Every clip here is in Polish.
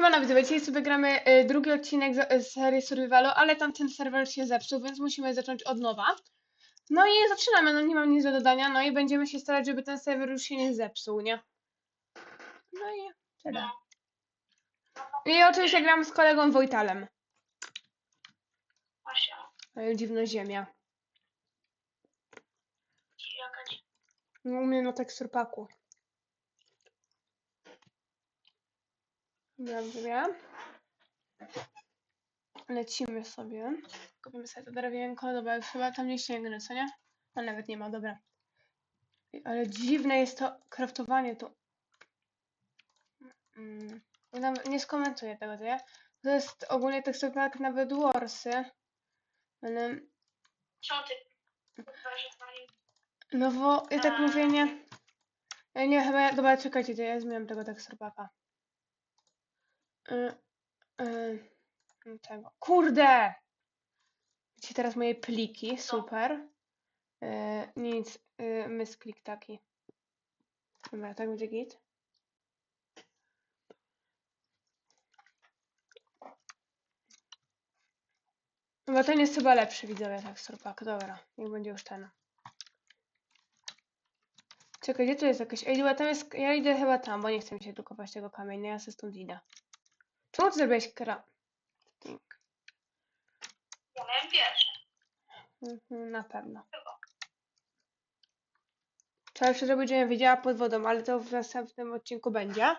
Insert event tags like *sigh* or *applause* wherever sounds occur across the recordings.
Siemano dzisiaj sobie gramy y, drugi odcinek z, z serii Survivalu, ale tamten serwer się zepsuł, więc musimy zacząć od nowa. No i zaczynamy, no nie mam nic do dodania, no i będziemy się starać, żeby ten serwer już się nie zepsuł, nie? No i tyle. I oczywiście gram z kolegą Wojtalem. Właśnie, Ale dziwna ziemia. No, u mnie na teksturpaku. Dobrze. Lecimy sobie. Kupimy sobie to drewienko. Dobra, chyba tam nie sięgnę, co nie? A nawet nie ma, dobra. Ale dziwne jest to kraftowanie tu. Mm. Nie, skomentuję tego, co nie? To jest ogólnie teksturpak na Bedwarsy. Ale Co ty? No bo ja tak mówię, nie. Ja nie, chyba. ja- Dobra, czekajcie, to ja zmieniam tego teksturpaka. Y, y, tego. Kurde! Widzicie teraz moje pliki, super. Y, nic, y, misklik taki. Dobra, tak będzie git. Chyba ten jest chyba lepszy, widzowie, teksturpak. Dobra, niech będzie już ten. Czekaj, gdzie tu jest jakaś... Ej, dobra, tam jest... Ja idę chyba tam, bo nie chcę mi się tu kopać tego kamienia, ja se stąd idę. Czemu ty zrobiłeś. Think. Ja miałem pierwsze. Mhm, na pewno. Chyba. Trzeba jeszcze zrobić, żebym widziała pod wodą, ale to w następnym odcinku będzie.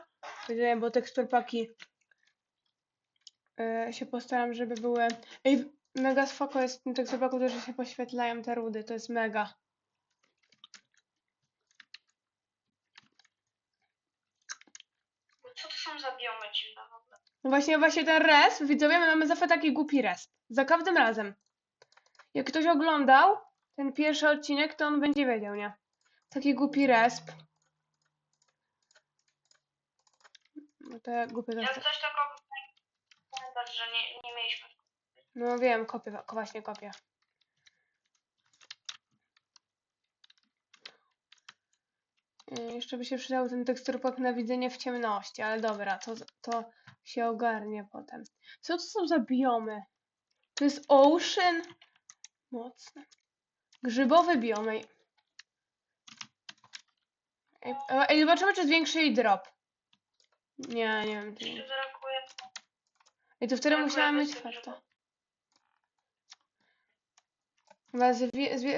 Powiedziałem, bo teksturpaki yy, się postaram, żeby były... Ej, mega spoko jest w tym teksturpaku, to, że się poświetlają te rudy, to jest mega. Co to są za biomy dziwne w ogóle? No właśnie, właśnie ten resp, widzowie, my mamy zawsze taki głupi resp. Za każdym razem. Jak ktoś oglądał ten pierwszy odcinek, to on będzie wiedział, nie? Taki głupi resp. No to ja głupie to... coś. Pamiętać, że nie, nie mieliśmy... No wiem, kopię, ko- właśnie kopię. Yy, Jeszcze by się przydał ten teksturpak na widzenie w ciemności, ale dobra, to, to się ogarnie potem. Co to są za biomy? To jest ocean? Mocne. Grzybowe biomy. Ej, e, ej, zobaczymy, czy zwiększy drop. Nie, nie wiem. nie. Ej, to wtedy musiałam mieć farta. Chyba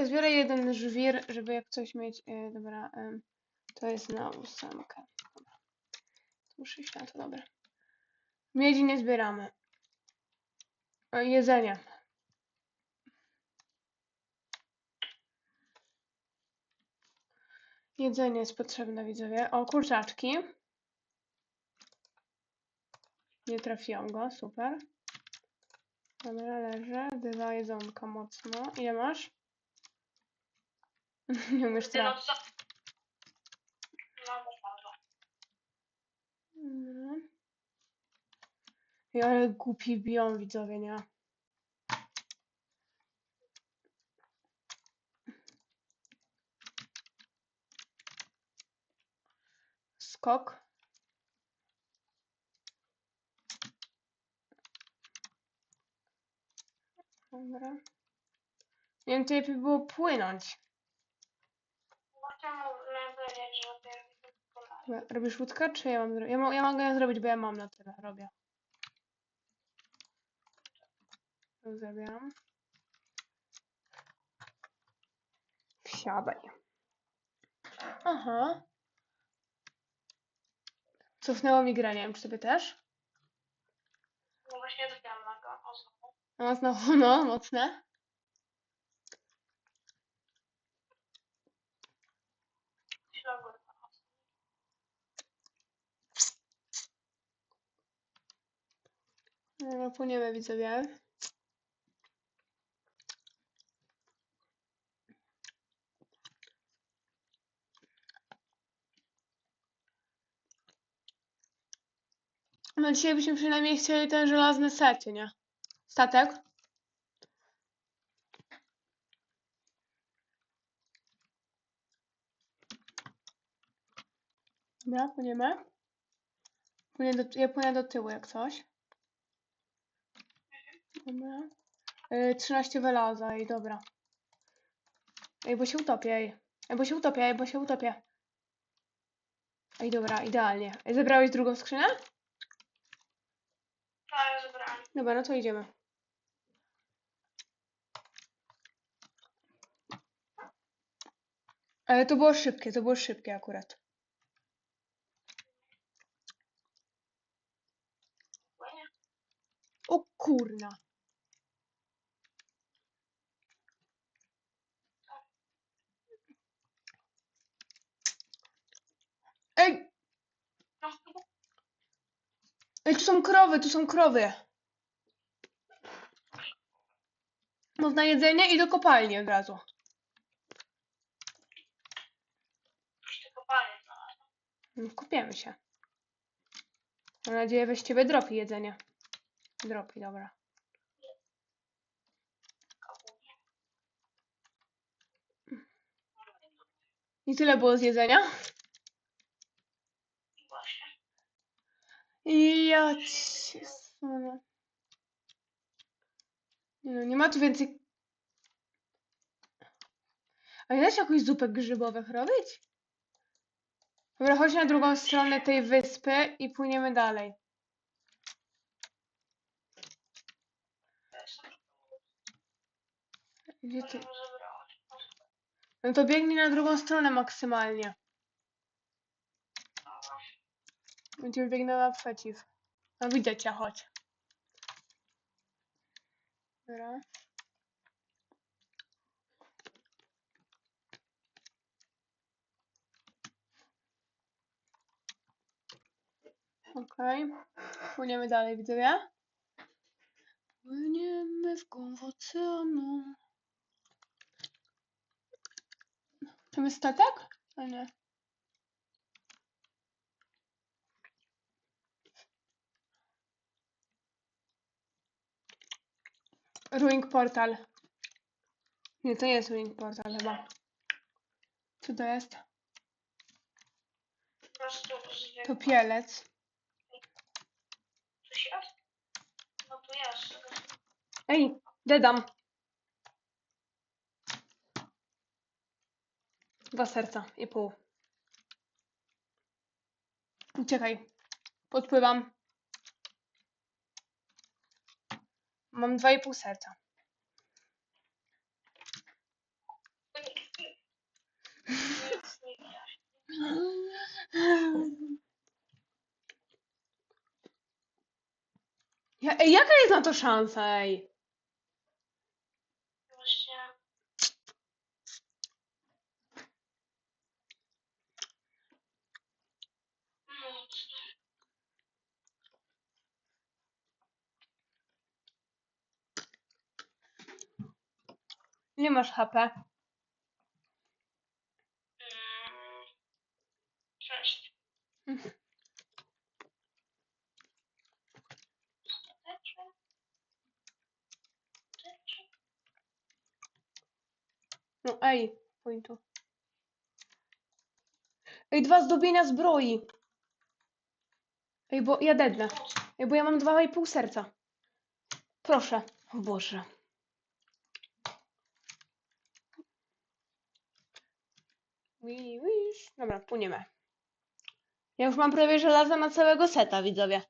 zbiorę jeden żwir, żeby jak coś mieć. E, dobra, em, to jest na ósemkę. Dobra. Muszę iść na to, dobra. Miedzi nie zbieramy. Jedzenie. Jedzenie jest potrzebne, widzowie. O, kurczaczki. Nie trafiłam go, super. Dobra, leży. Dwa jedzonka mocno. Ile masz? *laughs* Nie umiesz trafić. co... No, też mam dwa. Mhm. Ej, ale głupi biją widzowie, nie? Skok. Dobra. Nie wiem, czy lepiej było płynąć. Robisz łódkę, czy ja mam? Ja, ja mogę ją zrobić, bo ja mam na tyle. Robię. To Zrobiłam. Wsiadaj. Aha. Cofnęło mi grę, nie wiem, czy tobie też? No właśnie trafiłam na go. O, znowu. No, znowu, no, mocne. No, płyniemy, widzowie. No dzisiaj byśmy przynajmniej chcieli ten żelazny set, nie? Statek. Dobra, płyniemy. płynę do, ja płynę do tyłu jak coś. Dobra. Y, 13 welaza, ej, dobra. Ej, bo się utopię, ej. Ej, bo się utopię, ej, bo się utopię. Ej, dobra, idealnie. Zebrałeś drugą skrzynę? Dobra, no to idziemy. Ale to było szybkie, to było szybkie akurat. O kurna. Ej, ej, tu są krowy, tu są krowy. Można jedzenie i do kopalni od razu. znalazłem. No, Kupiemy się. Mam nadzieję, weź ciebie dropi jedzenie. Dropi, dobra. I tyle było z jedzenia. I właśnie. Ja cię. Nie no, nie ma tu więcej... A nie da się jakąś zupę grzybowych robić? Dobra, chodź na drugą stronę tej wyspy i płyniemy dalej. Gdzie ty? No to biegnij na drugą stronę maksymalnie. Dobra. Będziemy biegnąć naprzeciw. No widzę cię, chodź. Dobra. Okej. Płyniemy dalej, widzowie. Płyniemy w głąb oceanu. Tam jest statek? A nie. Ruing Portal. Nie, to nie jest Ruing Portal chyba. Co to jest? To pielec. No jest. Ej, dedam. Dwa serca i pół. Uciekaj. Podpływam. Mam dwa i pół serca. Ja, ej, jaka jest na to szansa, ej? Nie masz HP. Mm. Cześć. Stateczek. No ej, pójdź tu. Ej, dwa zdobienia zbroi. Ej, bo ja dednę. Ej, bo ja mam dwa i pół serca. Proszę. O Boże. Wi- wisz. Dobra, płyniemy. Ja już mam prawie żelaza na całego seta, widzowie.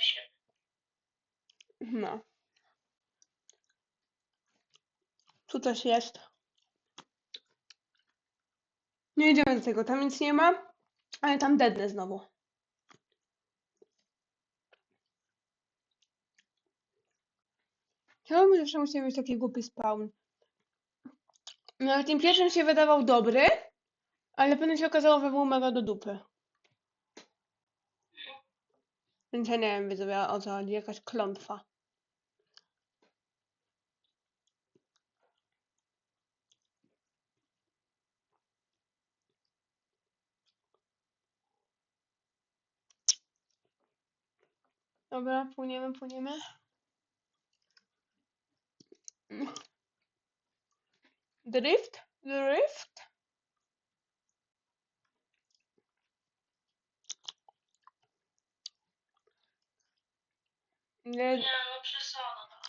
Się. No. Tu też jest. Nie idziemy do tego, tam nic nie ma, ale tam dednę znowu. Czemu zawsze musi być taki głupi spawn? Nawet tym pierwszym się wydawał dobry, ale potem się okazało, że był mega do dupy. Więc ja nie wiem, widzowie, o co chodzi, jakaś klątwa. Dobra, płyniemy, płyniemy. Drift? Drift? Nie, Nie, no przesada.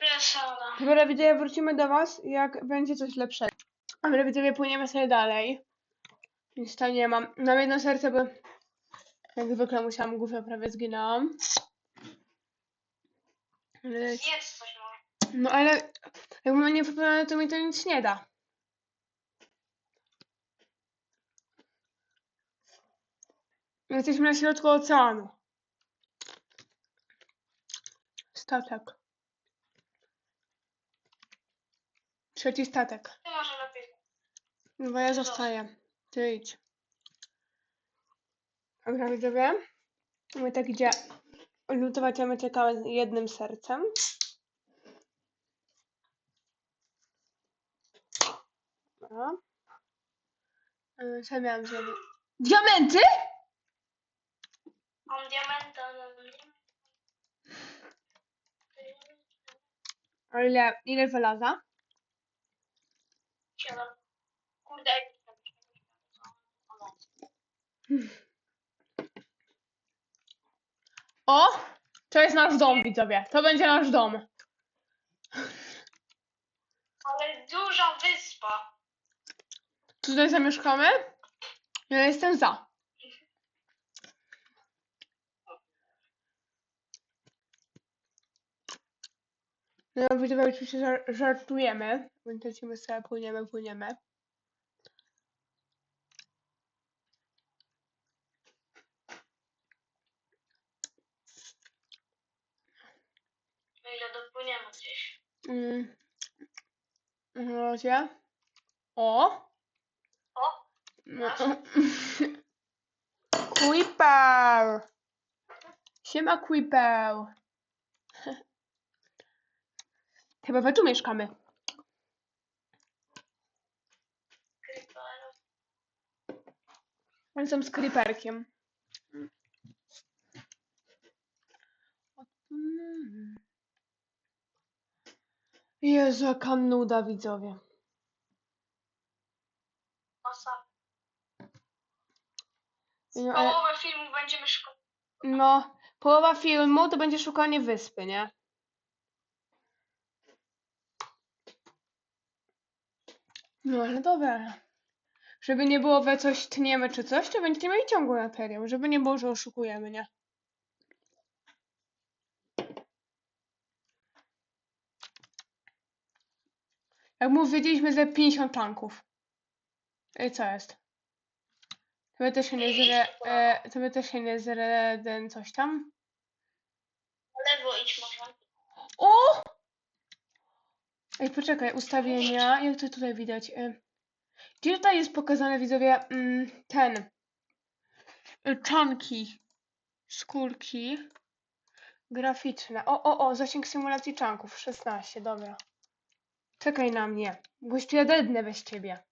Przesada. Dobra widzowie, wrócimy do was, jak będzie coś lepszego. Dobra widzowie, płyniemy sobie dalej. Nic to nie mam. Mam jedno serce, bo jak zwykle musiałam głowę, prawie zginąłam. Ale... Jest coś może. No ale jak mam nie wypełnione, to mi to nic nie da. Jesteśmy na środku oceanu. Statek. Trzeci statek. Ty może lepiej. No bo ja zostaję. Ty idź. Dobra, widzowie. My tak idzie lutować, a my czekamy z jednym sercem. Dobra. Yy, Co miałam zrobić? Diamenty? Mam diamenta, no nie. A ile, ile wylazła? Siedem. Kurde, jak to no. O! To jest nasz dom, widzowie. To będzie nasz dom. Ale duża wyspa. Tutaj zamieszkamy? Ja jestem za. No, widzowie, oczywiście żar- żartujemy. Więc lecimy sobie, płyniemy, płyniemy. O ile dopłyniemy gdzieś. Mm. Na. O! O! No. Creeper! Siema Creeper! *laughs* Chyba we tu mieszkamy. Creeper. Jestem z creeperkiem. Jezu, jaka nuda, widzowie. Masa. No, ale, Połowę filmu będziemy szukać. no, połowa filmu to będzie szukanie wyspy, nie? No, ale dobra. Żeby nie było we coś tniemy czy coś, to będziemy mieli ciągły materiał. Żeby nie było, że oszukujemy, nie? Jak mu wiedzieliśmy ze 50 czanków. I co jest? To by też się nie zre... E, to by też się nie zre... ten coś tam? Na lewo idź może. O! Ej, poczekaj, ustawienia. Jak to tutaj widać? E, Gdzie tutaj jest pokazane, widzowie, mm, ten. e, Czanki. Skórki. Graficzne. O, o, o, zasięg symulacji czanków. 16, dobra. Czekaj na mnie. Gościu, ja dednę bez ciebie.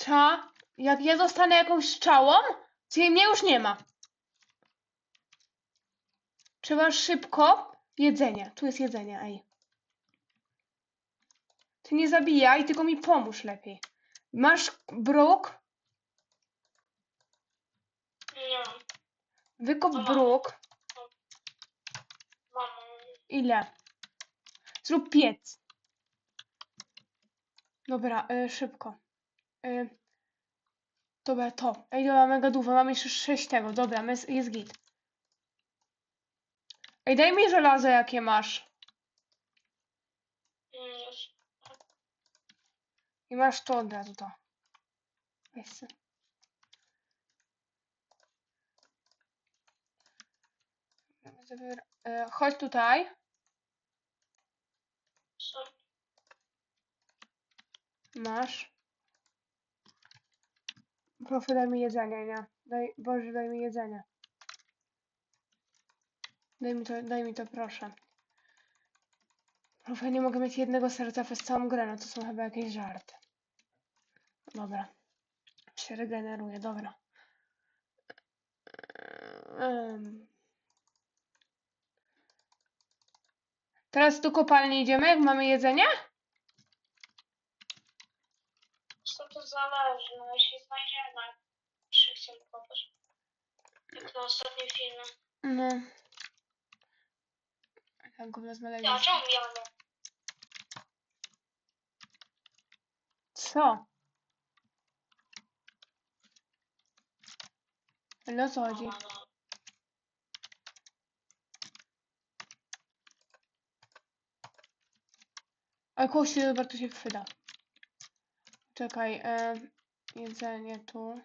Cza? Jak ja dostanę jakąś strzałą, to jej mnie już nie ma. Trzeba szybko. Jedzenie. Tu jest jedzenie, ej. Ty nie zabijaj, tylko mi pomóż lepiej. Masz bruk? Nie. Wykop Mam. bruk. Mam. Ile? Zrób piec. Dobra, y, szybko. Y, dobra, to. Ej, dobra, mega dużo. Mam jeszcze sześć tego. Dobra, jest, jest git. Ej, daj mi żelazo, jakie masz. I masz to od razu, to. Zabier- y, Chodź tutaj. Masz. Proszę, daj mi jedzenie, nie? Daj, Boże, daj mi jedzenie. Daj mi to, daj mi to, proszę. Proszę, nie mogę mieć jednego serca przez całą grę, no to są chyba jakieś żarty. Dobra. Się regeneruje, dobra. Em. Teraz do kopalni idziemy, jak mamy jedzenie? Co to zależy? No jeśli znajdziemy, czy chcemy kopać. Jak na ostatnim filmie. No. Tak gówno znaleźć. Ja, czemu jadę? Co? Ale o co chodzi? No, no. A kości dobra, to się chwyda. Czekaj, e, jedzenie tu.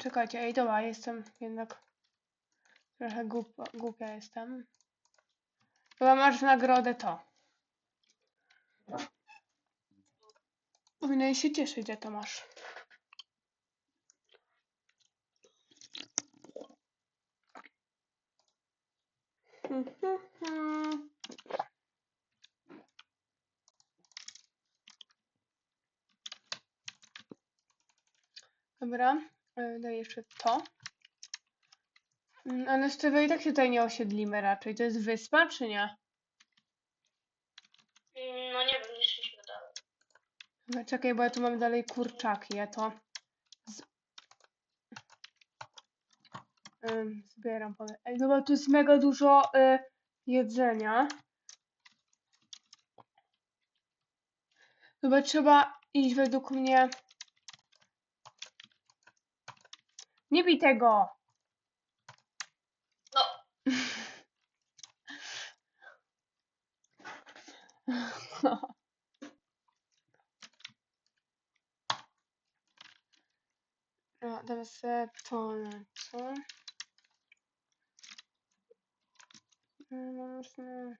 Czekajcie, ej, dobra, jestem jednak trochę głupa, głupia jestem. Chyba masz nagrodę to. Powinieneś się cieszyć, że to masz. Dobra, e, daję jeszcze to. Mm, Ale z tego i tak się tutaj nie osiedlimy raczej. To jest wyspa, czy nie? Mm, No nie wiem, nie szliśmy dalej. Dobra, czekaj, bo ja tu mam dalej kurczaki. Ja to z... Ym, zbieram. powiem. Ej, dobra, tu jest mega dużo y, jedzenia. Chyba trzeba iść według mnie. Nie bij tego! No, *laughs* No, teraz sobie to na co? No, można-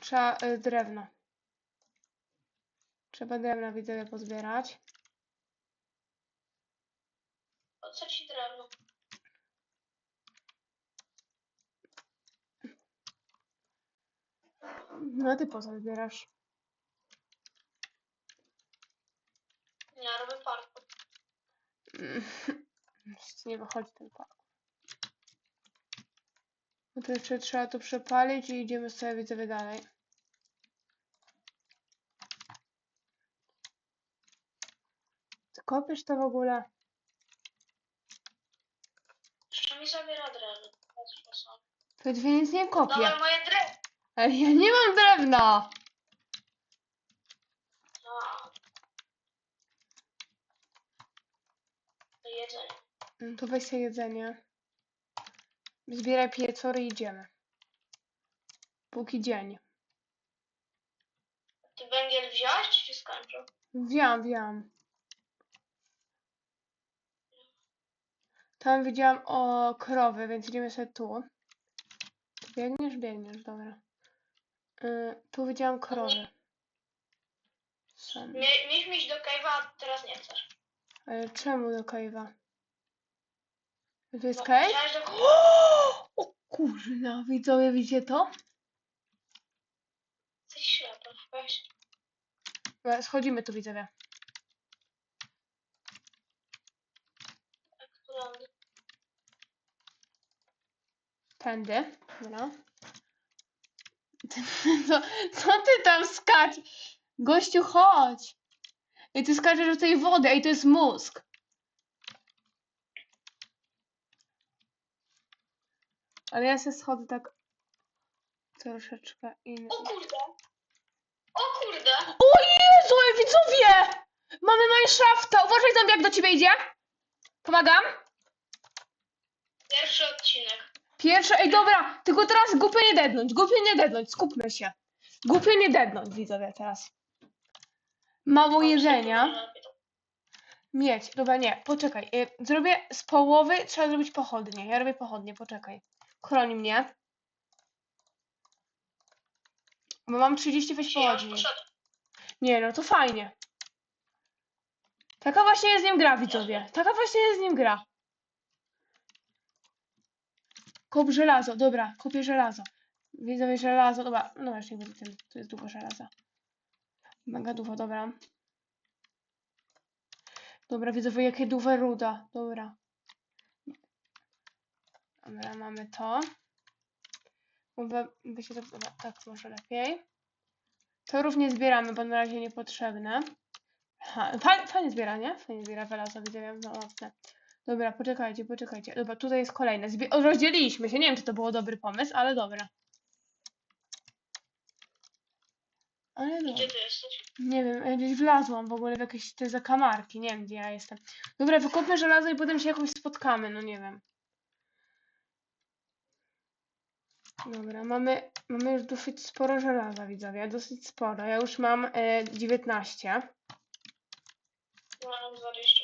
Trzeba y, drewno. Trzeba drewna widzę pozbierać. po co ci drewno? No ty po co zbierasz? Ja robię parkour. Mm, Nie wychodzi ten park. No to jeszcze trzeba to przepalić i idziemy sobie widzowie dalej. Kopiesz to w ogóle? Jeszcze mi zabiera drewno. Patrz, to. To dwie nic nie kopię. Dawaj moje drewno. Ale ja nie mam drewna! A. Do jedzenia. No to weź sobie jedzenie. Zbieraj piecory i idziemy. Póki dzień. Ty węgiel wziąłeś, czy ci skończył? Wiem, wiem. Tam widziałam o krowy, więc idziemy sobie tu. Biegniesz, biegniesz, dobra. Y, tu widziałam krowy. Sam. Mie- Mieliśmy iść do cave'a, a teraz nie chcesz. Ale czemu do cave'a? Tu jest No, cave? chciałeś do... *gasps* O kurna, widzowie, widzicie to? Jesteś ślepy. Weź. Dobra, Schodzimy tu, widzowie. Tak, którędy? Tędy, dobra. *laughs* Co, co ty tam skacz? Gościu, chodź! I ty skaczesz do tej wody, ej, to jest mózg. Ale ja się schodzę tak troszeczkę in... O kurde! O kurde! O Jezu, widzowie! Mamy Mineshafta! Uważaj, zombie, jak do ciebie idzie! Pomagam? Pierwszy odcinek. Pierwsze, ej dobra, tylko teraz głupio nie dednąć, głupio nie dednąć, skupmy się. Głupio nie dednąć, widzowie, teraz. Mało jedzenia. Mieć, dobra, nie, poczekaj. y, Zrobię z połowy, trzeba zrobić pochodnie. Ja robię pochodnie, poczekaj. Chroni mnie. Bo mam 30 weź Ja już pochodni. poszedłem. Nie, no to fajnie. Taka właśnie jest z nim gra, widzowie. Taka właśnie jest z nim gra. Kop żelazo, dobra, kupię żelazo. Widzowie żelazo, dobra, no właśnie będzie tym, tu jest dużo żelaza. Mega dużo, dobra. Dobra, widzowie, jakie duże ruda, dobra. Dobra, mamy to. Chyba by się to, dobra, tak może lepiej. To również zbieramy, bo na razie niepotrzebne. Ha, fajnie, zbiera, nie? Fajnie zbiera żelazo, widzę, wiem, no mocne. Dobra, poczekajcie, poczekajcie. Dobra, tutaj jest kolejne. Zbie o, rozdzieliliśmy się. Nie wiem, czy to było dobry pomysł, ale dobra. Ale dobra. Gdzie ty jesteś? Nie wiem, ja gdzieś wlazłam w ogóle w jakieś te zakamarki. Nie wiem, gdzie ja jestem. Dobra, wykopmy żelazo i potem się jakoś spotkamy, no nie wiem. Dobra, mamy, mamy już dosyć sporo żelaza, widzowie, dosyć sporo. Ja już mam e, 19. Ja mam 25.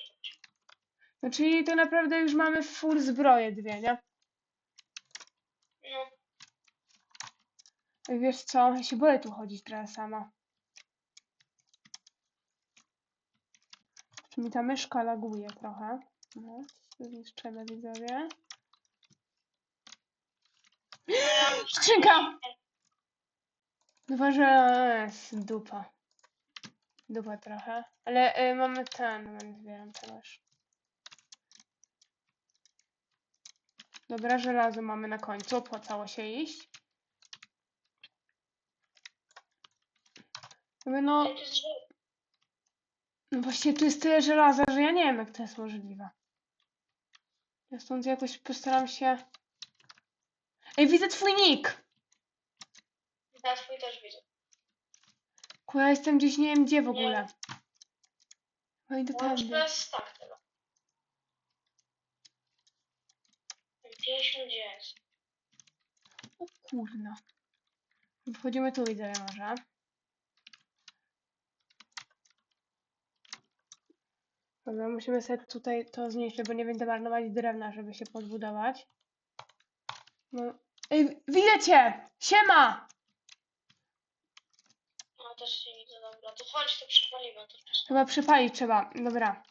No czyli to naprawdę już mamy full zbroje dwie, nie? No, Wiesz co, ja się boję tu chodzić teraz sama. Czy mi ta myszka laguje trochę? No, to zniszczymy, widzowie. *gasps* Skrzynka! Chyba, że dupa. Dupa trochę. Ale y, mamy ten, moment, zbieram też. Dobra, żelazo mamy na końcu, opłacało się iść. No, no właśnie tu jest tyle żelaza, że ja nie wiem jak to jest możliwe. Ja stąd jakoś postaram się... Ej, widzę twój nick! Ja twój też widzę. Kurwa, jestem gdzieś nie wiem gdzie w ogóle. No i do tam. 59. O kurna. Wchodzimy tu, widzę, może. Dobra, musimy sobie tutaj to znieść, bo nie będę marnować drewna, żeby się podbudować. No. Ej, widzę cię! Siema! No, też widzę, dobra. To chodź, to przypalimy. To. Chyba przypalić trzeba, dobra.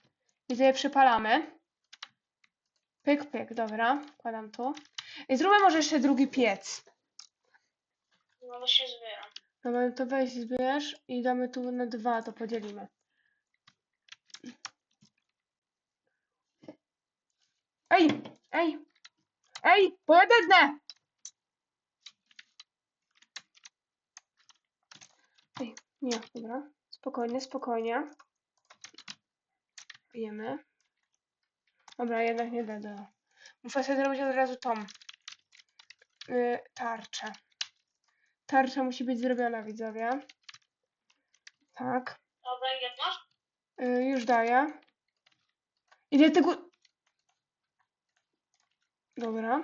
I tutaj przypalamy. Pyk, pyk, dobra. Kładam tu. I zróbmy może jeszcze drugi piec. No to się zbieram. Dobra, to weź zbierz i damy tu na dwa, to podzielimy. Ej, ej, ej, pojedynne! Ej, nie, dobra, spokojnie, spokojnie. Jemy. Dobra, jednak nie będę. Muszę sobie zrobić od razu tą yy, tarczę. Tarcza musi być zrobiona, widzowie. Tak. Dobra, jedna? Y, już daję. Ile tego... Dobra.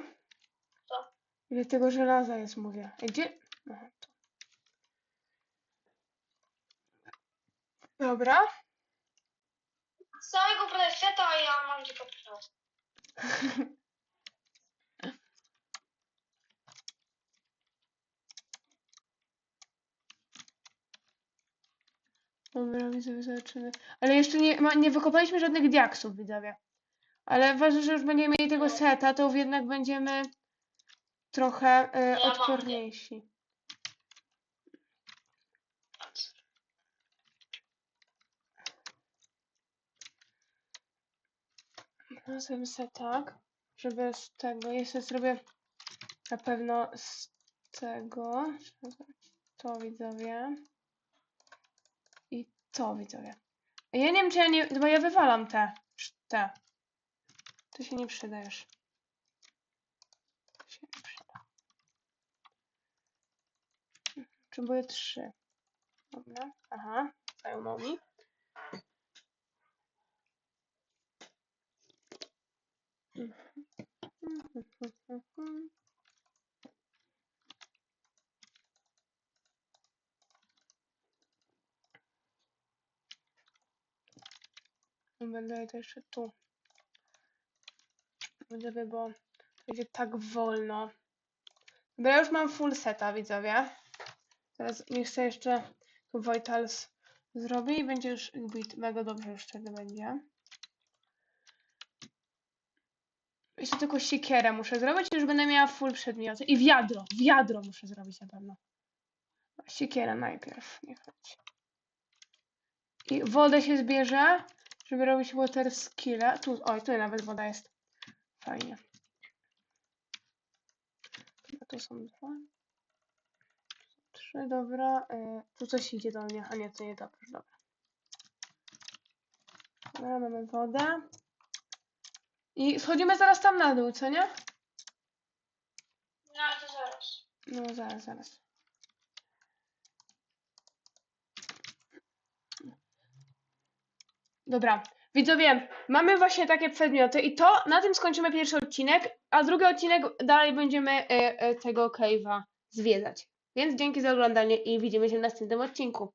Co? Ile tego żelaza jest, mówię. Gdzie? Aha. Dobra. Z całego preseta, a ja mam tylko teraz. *laughs* Dobra, widzowie, zobaczymy. Ale jeszcze nie, ma, nie wykopaliśmy żadnych diaksów, widzowie. Ale ważne, że już będziemy mieli tego No. seta, to jednak będziemy trochę y, mam odporniejsi. Zrobię sobie tak, żeby z tego, jeszcze zrobię na pewno z tego, to widzowie i to widzowie. Ja nie wiem, czy ja nie, bo ja wywalam te, te. To się nie przyda już. To się nie przyda. Potrzebuję trzy. Dobra, aha, zajmą mi. *laughs* Będę to jeszcze tu. Będę, bo będzie tak wolno. Ja już mam full seta, widzowie. Teraz niech sobie jeszcze tu Vitals zrobi i będzie już jakby mega dobrze już będzie. Jeszcze tylko siekierę muszę zrobić już będę miała full przedmioty. I wiadro, wiadro muszę zrobić na pewno. Siekiera najpierw, niech leci. I wodę się zbierze, żeby robić water skilla. Tu, oj, tu nawet woda jest. Fajnie. Chyba tu są dwa. Trzy, dobra. Y, tu coś idzie do mnie. A nie, to nie dobrze, dobra. Dobra, mamy wodę. I schodzimy zaraz tam na dół, co nie? No to zaraz. No zaraz, zaraz. Dobra, widzowie, mamy właśnie takie przedmioty i to na tym skończymy pierwszy odcinek, a drugi odcinek dalej będziemy e, e, tego cave'a zwiedzać. Więc dzięki za oglądanie i widzimy się w następnym odcinku.